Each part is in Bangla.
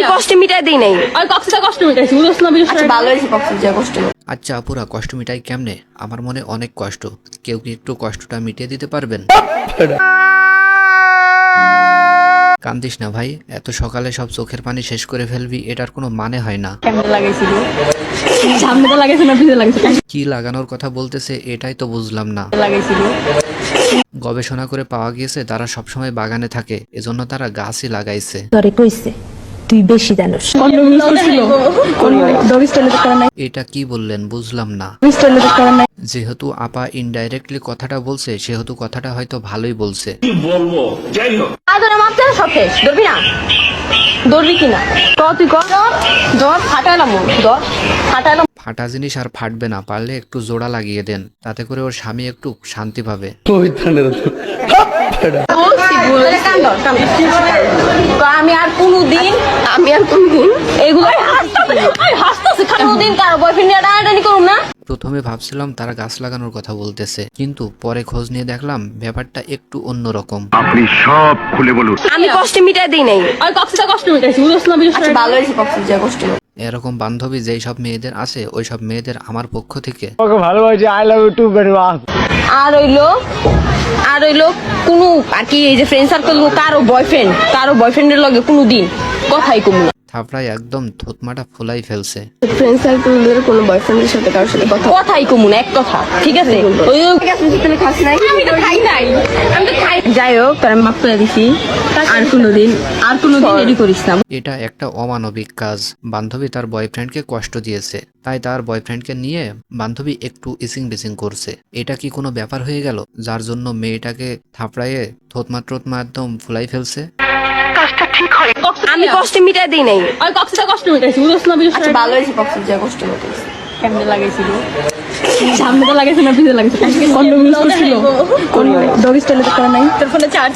আমি কষ্ট মিটাই দিই নাই। আমি কক্সিটা কষ্ট মিটাইছি বুঝছ না আচ্ছা ভালো হয়েছে কষ্ট। আচ্ছা আপুরা কষ্ট মিটাই কেমনে? আমার মনে অনেক কষ্ট। কেউ কি একটু কষ্টটা মিটিয়ে দিতে পারবেন? কান্দিস না ভাই এত সকালে সব চোখের পানি শেষ করে ফেলবি এটার কোনো মানে হয় না। কি লাগানোর কথা বলতেছে এটাই তো বুঝলাম না। গবেষণা করে পাওয়া গিয়েছে তারা সবসময় বাগানে থাকে এজন্য তারা গাছই লাগাইছে। তুই বেশি জানোস। এটা কি বললেন? বুঝলাম না। যেহেতু আপা ইনডাইরেক্টলি কথাটা বলছে সেহেতু কথাটা হয়তো ভালোই বলছে। সব শেষ। ধরবি না? ধরবি ক তুই ফাটা জিনিস আর ফাটবে না পারলে একটু জোড়া লাগিয়ে দেন। তাতে করে ওর স্বামী একটু শান্তি পাবে। কান কান। আমি আর কোনোদিন আমি আর কোনোদিন এগুলো হাসতেছে কারও বয়ফ্রেন্ড নিয়ে টানাটানি করুম না। প্রথমে ভাবছিলাম তারা গাছ লাগানোর কথা বলতেছে কিন্তু পরে খোঁজ নিয়ে দেখলাম ব্যাপারটা একটু অন্যরকম। আপনি সব খুলে বলুন। আমি কষ্ট মিটাই দিই নাই। আমি কক্সিটা কষ্ট মিটাইছি বুঝছ না বিশেষ আচ্ছা ভালো হয়েছে কষ্ট যা কষ্ট এরকম বান্ধবী যেই সব মেয়েদের আছে ওই সব মেয়েদের আমার পক্ষ থেকে ভালো হয়েছে I love you too very much আর হইল আর হইল কোনো আর কি এই যে ফ্রেন্ড সার্কেল কারও বয়ফ্রেন্ড কারও বয়ফ্রেন্ডের লগে কোনো দিন কথাই কমু না। থাপড়ায় একদম থুতমাটা ফুলাই ফেলছে। ফ্রেন্ড সার্কেলের কোনো বয়ফ্রেন্ডের সাথে কারোর সাথে কথা কথাই কমু না এক কথা ঠিক আছে? ওই তুমি খাস নাই। আমি তো খাই নাই। আমি তো খাই যাই হোক তার মাপ করে দিছি। আর কোনোদিন আর কোনোদিন রেডি করিস না। এটা একটা অমানবিক কাজ। বান্ধবী তার বয়ফ্রেন্ডকে কষ্ট দিয়েছে। তাই তার বয়ফ্রেন্ডকে নিয়ে বান্ধবী একটু ইসিং বিসিং করছে। এটা কি কোনো ব্যাপার হয়ে গেল? যার জন্য মেয়েটাকে থাপড়াইয়ে থতমা ট্রতমা একদম ফুলাই ফেলছে? আমি কষ্ট মিটাই দিই নাই। আমি কক্সটা কষ্ট মিটাইছি বুঝছ না বুঝছ আচ্ছা ভালো হয়েছে কষ্ট যা কষ্ট কেমনে লাগাইছিল? সামনেটা লাগাইছে না পিছে লাগাইছে। কন্ডম ইউজ করছিল? ডগ স্টাইলে করে নাই। তোর ফোনে চার্জ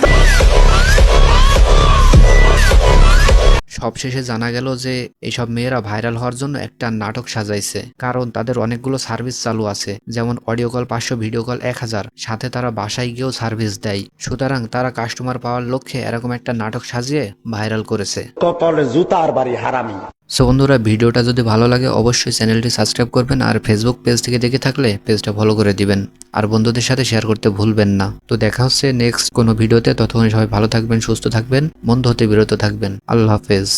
সবশেষে জানা গেল যে এইসব মেয়েরা ভাইরাল হওয়ার জন্য একটা নাটক সাজাইছে। কারণ তাদের অনেকগুলো সার্ভিস চালু আছে। যেমন অডিও কল পাঁচশো, ভিডিও কল এক হাজার। সাথে তারা বাসায় গিয়েও সার্ভিস দেয়। সুতরাং তারা কাস্টমার পাওয়ার লক্ষ্যে এরকম একটা নাটক সাজিয়ে ভাইরাল করেছে। কপালে জুতার বাড়ি হারামি। সো বন্ধুরা, ভিডিওটা যদি ভালো লাগে, অবশ্যই চ্যানেলটি সাবস্ক্রাইব করবেন আর ফেসবুক পেজ থেকে দেখে থাকলে পেজটা ফলো করে দিবেন। আর বন্ধুদের সাথে শেয়ার করতে ভুলবেন না। তো দেখা হচ্ছে নেক্সট কোনো ভিডিওতে। ততক্ষণ সবাই ভালো থাকবেন, সুস্থ থাকবেন বন্ধু হতে বিরত থাকবেন। আল্লাহ হাফেজ।